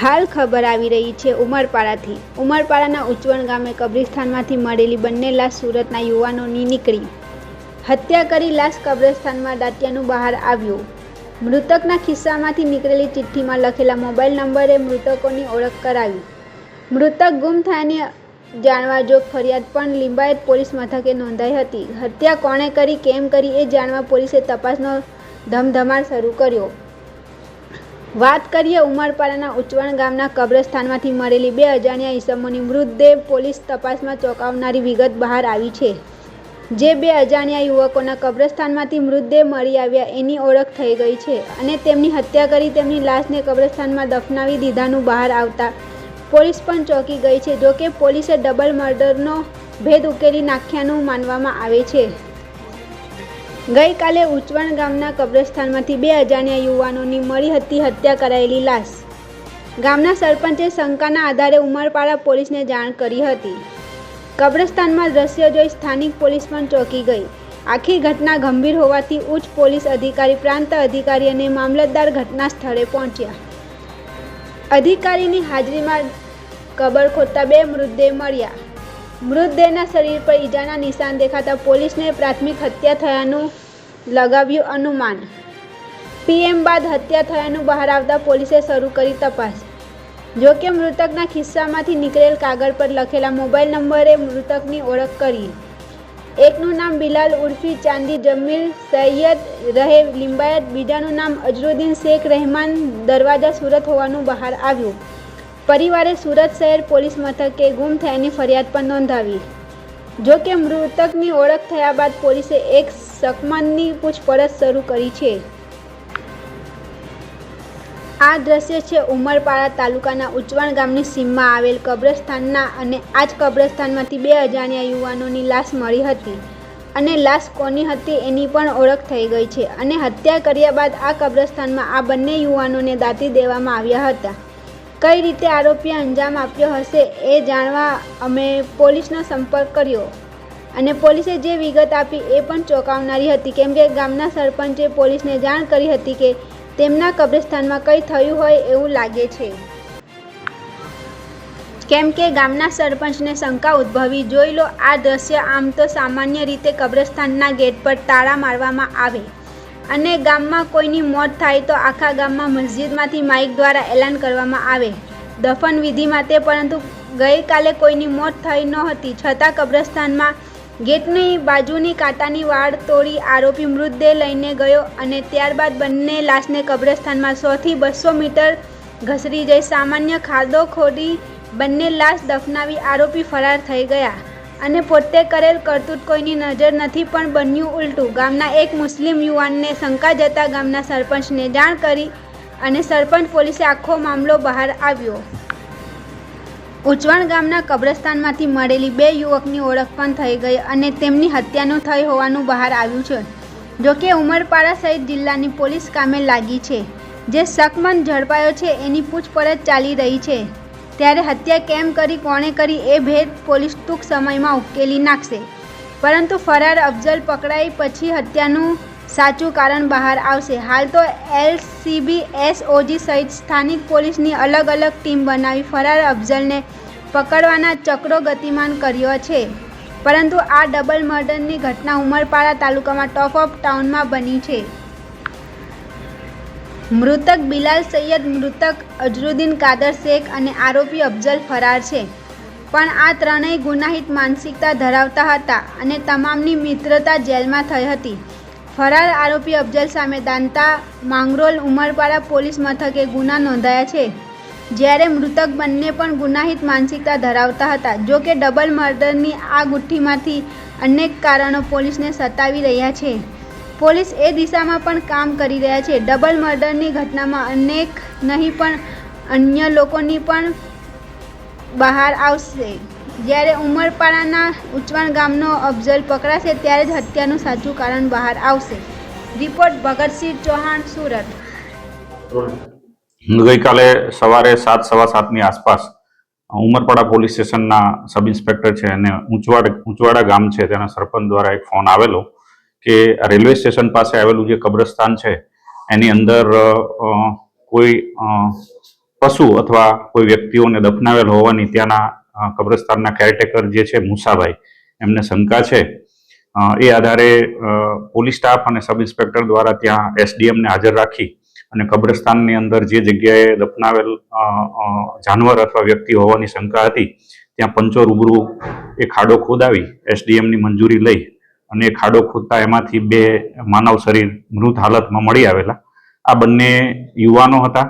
હાલ ખબર આવી રહી છે ઉમરપાડાથી. ઉમરપાડાના ઉચવણ ગામે કબ્રિસ્તાનમાંથી મળેલી બંને લાશ સુરતના યુવાનોની નીકળી. હત્યા કરી લાશ કબ્રસ્તાનમાં દાત્યાનું બહાર આવ્યું. મૃતકના ખિસ્સામાંથી નીકળેલી ચિઠ્ઠીમાં લખેલા મોબાઈલ નંબરે મૃતકોની ઓળખ કરાવી. મૃતક ગુમ થયાની જાણવા ફરિયાદ પણ લિંબાયત પોલીસ મથકે નોંધાઈ હતી. હત્યા કોણે કરી, કેમ કરી એ જાણવા પોલીસે તપાસનો ધમધમાટ શરૂ કર્યો. વાત કરીએ ઉમરપાડાના ઉચવણ ગામના કબ્રસ્તાનમાંથી મળેલી બે અજાણ્યા ઈસમોની મૃતદેહ પોલીસ તપાસમાં ચોંકાવનારી વિગત બહાર આવી છે. જે બે અજાણ્યા યુવકોના કબ્રસ્તાનમાંથી મૃતદેહ મળી આવ્યા એની ઓળખ થઈ ગઈ છે અને તેમની હત્યા કરી તેમની લાશને કબ્રસ્તાનમાં દફનાવી દીધાનું બહાર આવતા પોલીસ પણ ચોંકી ગઈ છે, જોકે પોલીસે ડબલ મર્ડરનો ભેદ ઉકેલી નાખ્યાનું માનવામાં આવે છે. ગઈકાલે ઉચવણ ગામના કબ્રસ્તાનમાંથી બે અજાણ્યા યુવાનોની મળી હતી હત્યા કરાયેલી લાશ. ગામના સરપંચે શંકાના આધારે ઉમરપાડા પોલીસને જાણ કરી હતી. કબ્રસ્તાનમાં દ્રશ્ય જોઈ સ્થાનિક પોલીસ પણ ચોંકી ગઈ. આખી ઘટના ગંભીર હોવાથી ઉચ્ચ પોલીસ અધિકારી, પ્રાંત અધિકારી અને મામલતદાર ઘટના સ્થળે પહોંચ્યા. અધિકારીની હાજરીમાં કબર ખોદતા બે મૃતદેહ મળ્યા. મૃતદેહના શરીર પર ઈજાના નિશાન દેખાતા પોલીસને પ્રાથમિક હત્યા થયાનું લગાવ્યું અનુમાન. પીએમ બાદ હત્યા થયાનું બહાર આવતા પોલીસે શરૂ કરી તપાસ. જોકે મૃતકના ખિસ્સામાંથી નીકળેલ કાગળ પર લખેલા મોબાઈલ નંબરે મૃતકની ઓળખ કરી. એકનું નામ બિલાલ ઉર્ફી, ચાંદી જમીલ, સૈયદ રહે લિંબાયત, બીજાનું નામ અજરુદ્દીન શેખ રહેમાન, દરવાજા સુરત હોવાનું બહાર આવ્યું. પરિવારે સુરત શહેર પોલીસ મથકે ગુમ થયાની ફરિયાદ પણ નોંધાવી. જો કે મૃતકની ઓળખ થયા બાદ પોલીસે એક શકમનની પૂછપરછ શરૂ કરી છે. આ દ્રશ્ય છે ઉમરપાડા તાલુકાના ઉચવણ ગામની સીમમાં આવેલ કબ્રસ્તાનના અને આ જ કબ્રસ્તાનમાંથી બે અજાણ્યા યુવાનોની લાશ મળી હતી અને લાશ કોની હતી એની પણ ઓળખ થઈ ગઈ છે અને હત્યા કર્યા બાદ આ કબ્રસ્તાનમાં આ બંને યુવાનોને દાટી દેવામાં આવ્યા હતા. કઈ રીતે આરોપીએ અંજામ આપ્યો હશે એ જાણવા અમે પોલીસનો સંપર્ક કર્યો. અને પોલીસે જે વિગત આપી એ પણ ચોંકાવનારી હતી. કેમ કે ગામના સરપંચે પોલીસને જાણ કરી હતી કે તેમના કબ્રસ્તાનમાં કંઈ થયું હોય એવું લાગે છે. કેમ કે ગામના સરપંચને શંકા ઉદ્ભવી. જોઈ લો આ દ્રશ્ય આમ તો સામાન્ય રીતે કબ્રસ્તાનના ગેટ પર તાળા મારવામાં આવે. અને ગામમાં કોઈની મોત થાય તો આખા ગામમાં મસ્જિદમાંથી માઇક દ્વારા એલાન કરવામાં આવે. દફન વિધિ માટે પરંતુ ગઈકાલે કોઈની મોત થઈ નહોતી. છતાં કબ્રસ્તાનમાં ગેટની બાજુની કાંટાની વાડ તોડી આરોપી મૃતદેહ લઈને ગયો અને ત્યારબાદ બંને લાશને કબ્રસ્તાનમાં સોથી બસો મીટર ઘસરી જઈ સામાન્ય ખાડો ખોદી બંને લાશ દફનાવી આરોપી ફરાર થઈ ગયા. અને પોતે કરેલ કરતૂત કોઈની નજર નથી, પણ બન્યું ઉલટું. ગામના એક મુસ્લિમ યુવાનને શંકા જતા ગામના સરપંચને જાણ કરી અને સરપંચ પોલીસે આખો મામલો બહાર આવ્યો. ઉચવણ ગામના કબ્રસ્તાનમાંથી મળેલી બે યુવકની ઓળખ પણ થઈ ગઈ અને તેમની હત્યાનું થઈ હોવાનું બહાર આવ્યું છે. જોકે ઉમરપાડા સહિત જિલ્લાની પોલીસ કામે લાગી છે. જે શકમંદ ઝડપાયો છે, એની પૂછપરછ ચાલી રહી છે. ત્યારે હત્યા કેમ કરી, કોણે કરી એ ભેદ પોલીસ ટૂંક સમયમાં ઉકેલી નાખશે. પરંતુ ફરાર અફઝલ પકડાઈ પછી હત્યાનું સાચું કારણ બહાર આવશે. હાલ તો એલસીબી એસઓજી સહિત સ્થાનિક પોલીસની અલગ અલગ ટીમ બનાવી ફરાર અફઝલને પકડવાના ચક્રો ગતિમાન કર્યો છે. પરંતુ આ ડબલ મર્ડરની ઘટના ઉમરપાડા તાલુકામાં ટોપ ઓફ ટાઉનમાં બની છે. મૃતક બિલાલ સૈયદ, મૃતક અજરુદ્દીન કાદર શેખ અને આરોપી અફઝલ ફરાર છે. પણ આ ત્રણેય ગુનાહિત માનસિકતા ધરાવતા હતા અને તમામની મિત્રતા જેલમાં થઈ હતી. ફરાર આરોપી અફઝલ સામે દાંતા, માંગરોલ, ઉમરપાડા પોલીસ મથકે ગુના નોંધાયા છે. જ્યારે મૃતક બંને પણ ગુનાહિત માનસિકતા ધરાવતા હતા, જો કે ડબલ મર્ડરની આ ગુઠ્ઠીમાંથી અનેક કારણો પોલીસને સતાવી રહ્યા છે. પોલીસ એ દિશામાં પણ કામ કરી રહ્યા છે. ડબલ મર્ડરની ઘટનામાં અનેક નહીં, પણ અન્ય લોકોની પણ બહાર આવશે. જ્યારે ઉમરપાડાના ઉચવાણ ગામનો અફઝલ પકડાશે, ત્યારે જ હત્યાનું સાચું કારણ બહાર આવશે. રિપોર્ટ ભગતસિંહ ચૌહાણ, સુરત. ગઈકાલે સવારે સાત, સવા સાતની આસપાસ ઉમરપાડા પોલીસ સ્ટેશનના સબ ઇન્સ્પેક્ટર છે અને ઉંચવાડ, ઉંચવાડા ગામ છે, તેના સરપંચ દ્વારા એક ફોન આવેલો. કે રેલવે સ્ટેશન પાસે આવેલું જે કબ્રસ્તાન છે, એની અંદર કોઈ પશુ અથવા કોઈ વ્યક્તિઓને દફનાવેલ હોવાની ત્યાંના કબ્રસ્તાનના કેરટેકર જે છે મુસાભાઈ, એમને શંકા છે. એ આધારે પોલીસ સ્ટાફ અને સબ ઇન્સ્પેક્ટર દ્વારા ત્યાં એસડીએમને હાજર રાખી અને કબ્રસ્તાનની અંદર જે જગ્યાએ દફનાવેલ જાનવર અથવા વ્યક્તિ હોવાની શંકા હતી, ત્યાં પંચો રૂબરૂ એ ખાડો ખોદાવી એસડીએમની મંજૂરી લઈ અને ખાડો ખોદતા એમાંથી બે માનવ શરીર મૃત હાલતમાં મળી આવેલા. આ બંને યુવાનો હતા.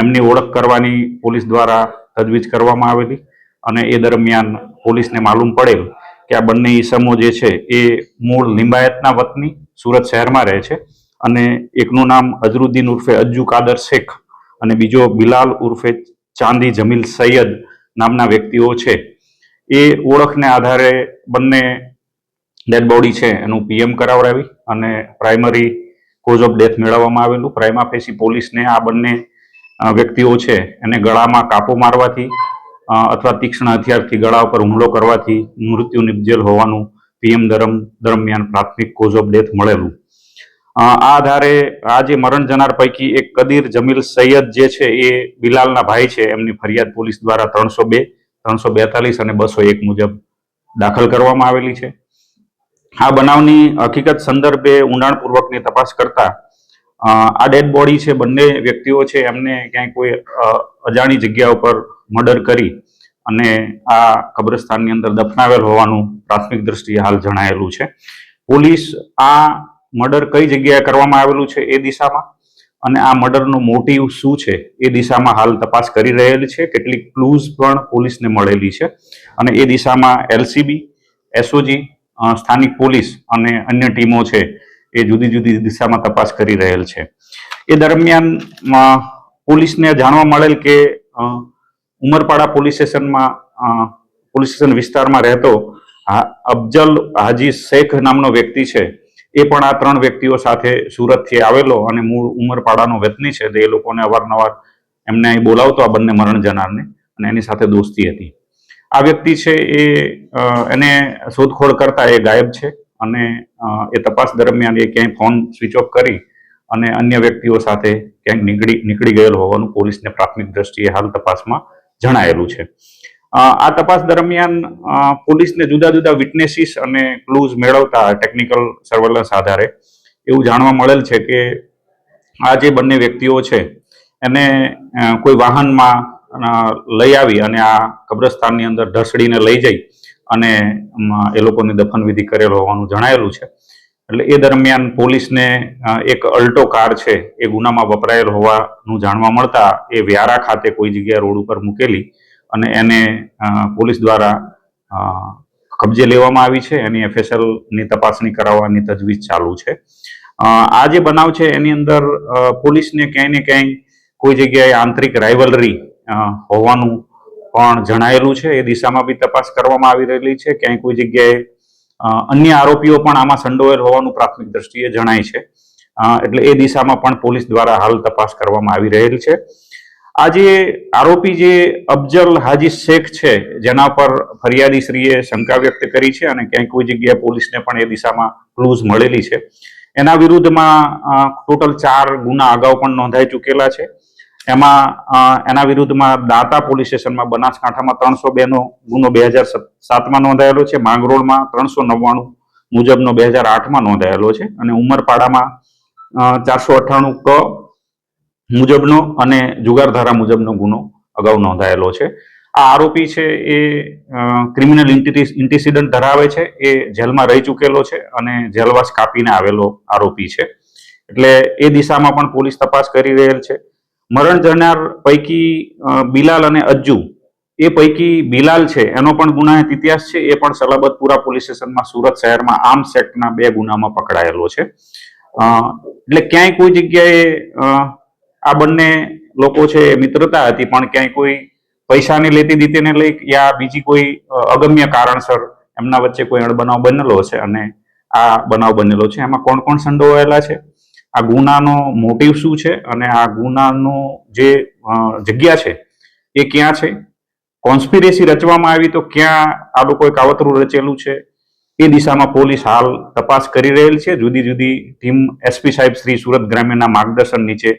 એમની ઓળખ કરવાની પોલીસ દ્વારા તજવીજ કરવામાં આવેલી અને એ દરમિયાન પોલીસને માલુમ પડેલ કે આ બંને ઈસમો જે છે એ મૂળ લિંબાયતના વતની સુરત શહેરમાં રહે છે અને એકનું નામ અઝરુદ્દીન ઉર્ફે અજ્જુ કાદર શેખ અને બીજો બિલાલ ઉર્ફે ચાંદી જમીલ સૈયદ નામના વ્યક્તિઓ છે. એ ઓળખને આધારે બંને ડેડ બોડી છે એનું પીએમ કરાવડાવી અને પ્રાઇમરી કોઝ ઓફ ડેથ મેળવવામાં આવેલું. પ્રાઇમા ફેસી પોલીસને આ બંને વ્યક્તિઓ છે એને ગળામાં કાપો મારવાથી અથવા તીક્ષ્ણ હથિયારથી ગળા ઉપર હુમલો કરવાથી મૃત્યુ નિપજેલ હોવાનું પીએમ દરમ દરમિયાન પ્રાથમિક કોઝ ઓફ ડેથ મળેલું. આ આધારે આ જે મરણ જનાર પૈકી એક કદીર જમીલ સૈયદ જે છે એ બિલાલના ભાઈ છે. એમની ફરિયાદ પોલીસ દ્વારા ત્રણસો બે, ત્રણસો બેતાલીસ અને બસો એક મુજબ દાખલ કરવામાં આવેલી છે. આ બનાવની હકીકત સંદર્ભે ઊંડાણપૂર્વકની તપાસ કરતા આ ડેડ બોડી છે, બંને વ્યક્તિઓ છે, એમને ક્યાંય કોઈ અજાણી જગ્યા ઉપર મર્ડર કરી અને આ કબ્રસ્તાનની અંદર દફનાવેલ હોવાનું પ્રાથમિક દ્રષ્ટિએ હાલ જણાયેલું છે. પોલીસ આ મર્ડર કઈ જગ્યાએ કરવામાં આવેલું છે એ દિશામાં અને આ મર્ડરનું મોટિવ શું છે એ દિશામાં હાલ તપાસ કરી રહેલી છે. કેટલીક ક્લૂઝ પણ પોલીસને મળેલી છે અને એ દિશામાં એલસીબી, એસઓજી સ્થાનિક પોલીસ અને અન્ય ટીમો છે એ જુદી જુદી દિશામાં તપાસ કરી રહેલ છે. એ દરમિયાન પોલીસને જાણવા મળેલ કે ઉમરપાડા પોલીસ સ્ટેશનમાં પોલીસ સ્ટેશન વિસ્તારમાં રહેતો અફજલ હાજી શેખ નામનો વ્યક્તિ છે. એ પણ આ ત્રણ વ્યક્તિઓ સાથે સુરતથી આવેલો અને મૂળ ઉમરપાડાનો વતની છે. તો એ લોકોને અવારનવાર એમને અહીં બોલાવતો આ બંને મરણ જનારને અને એની સાથે દોસ્તી હતી. આ વ્યક્તિ છે એ એને શોધખોળ કરતા એ ગાયબ છે અને એ તપાસ દરમિયાન એ ક્યાંય ફોન સ્વિચ ઓફ કરી અને અન્ય વ્યક્તિઓ સાથે ક્યાંક નીકળી નીકળી ગયેલ હોવાનું પોલીસને પ્રાથમિક દ્રષ્ટિએ હાલ તપાસમાં જણાયેલું છે. આ તપાસ દરમિયાન પોલીસને જુદા જુદા વિટનેસીસ અને ક્લૂઝ મેળવતા ટેકનિકલ સર્વેલન્સ આધારે એવું જાણવા મળેલ છે કે આ જે બંને વ્યક્તિઓ છે, એને કોઈ વાહનમાં લઈ આવી અને આ કબ્રસ્તાનની અંદર ઢસડીને લઈ જઈ અને એ લોકોની દફનવિધિ કરેલ હોવાનું જણાયેલું છે. એટલે એ દરમિયાન પોલીસને એક અલ્ટો કાર છે, એ ગુનામાં વપરાયેલ હોવાનું જાણવા મળતા એ વ્યારા ખાતે કોઈ જગ્યાએ રોડ ઉપર મૂકેલી અને એને પોલીસ દ્વારા કબજે લેવામાં આવી છે. એની એફએસએલની તપાસણી કરાવવાની તજવીજ ચાલુ છે. આ જે બનાવ છે, એની અંદર પોલીસને ક્યાંય ને ક્યાંય કોઈ જગ્યાએ આંતરિક રાઇવલરી હોવાનું પણ જણાયેલું છે. એ દિશામાં બી તપાસ કરવામાં આવી રહેલી છે. ક્યાંય કોઈ જગ્યાએ અન્ય આરોપીઓ પણ આમાં સંડોવાયેલ હોવાનું પ્રાથમિક દ્રષ્ટિએ જણાય છે. એટલે એ દિશામાં પણ પોલીસ દ્વારા હાલ તપાસ કરવામાં આવી રહેલ છે. આ જે આરોપી જે અફજલ હાજી શેખ છે, જેના પર ફરિયાદી શ્રીએ શંકા વ્યક્ત કરી છે અને ક્યાંય કોઈ જગ્યાએ પોલીસને પણ એ દિશામાં ક્લૂઝ મળેલી છે. એના વિરુદ્ધમાં ટોટલ ચાર ગુના અગાઉ પણ નોંધાઈ ચૂકેલા છે. એમાં એના વિરુદ્ધમાં દાતા પોલીસ સ્ટેશનમાં બનાસકાંઠામાં ત્રણસો બે નો ગુનો બે હજાર સાતમાં નોંધાયેલો છે. માંગરોળમાં ત્રણસો નવ્વાણું મુજબનો બે હજાર આઠમાં નોંધાયેલો છે. અને ઉમરપાડામાં ચારસો અઠ્ઠાણું ક મુજબનો અને જુગારધારા મુજબનો ગુનો અગાઉ નોંધાયેલો છે. આ આરોપી છે એ ક્રિમિનલ ઇન્ટિસિડન્ટ ધરાવે છે. એ જેલમાં રહી ચૂકેલો છે અને જેલવાસ કાપીને આવેલો આરોપી છે. એટલે એ દિશામાં પણ પોલીસ તપાસ કરી રહેલ છે. મરણ જનાર પૈકી બિલાલ અને અજ્જુ, એ પૈકી બિલાલ છે, એનો પણ ગુનાહિત ઇતિહાસ છે, એ પણ સલાબતપુરા પોલીસ સ્ટેશનમાં સુરત શહેરમાં આમ સેક્ટના બે ગુનામાં પકડાયેલો છે. એટલે ક્યાંય કોઈ જગ્યાએ આ બંને લોકો છે મિત્રતા હતી, પણ ક્યાંય કોઈ પૈસાની લેતી દીતીને લઈ યા બીજી કોઈ અગમ્ય કારણસર એમના વચ્ચે કોઈ અણબનાવ બનેલો છે અને આ બનાવ બનેલો છે. એમાં કોણ કોણ સંડોવાયેલા છે? આ ગુનાનો મોટિવ શું છે અને આ ગુનાનો જે જગ્યા છે એ ક્યાં છે? કોન્સ્પિરેસી રચવામાં આવી તો ક્યાં આ લોકોએ કાવતરું રચેલું છે? એ દિશામાં પોલીસ હાલ તપાસ કરી રહેલ છે. જુદી જુદી ટીમ એસપી સાહેબ શ્રી સુરત ગ્રામ્યના માર્ગદર્શન નીચે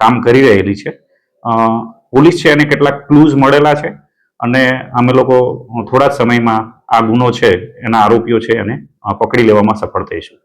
કામ કરી રહેલી છે. પોલીસ છે એને કેટલાક ક્લૂઝ મળેલા છે અને અમે લોકો થોડા જ સમયમાં આ ગુનો છે, એના આરોપીઓ છે એને પકડી લેવામાં સફળ થઈશું.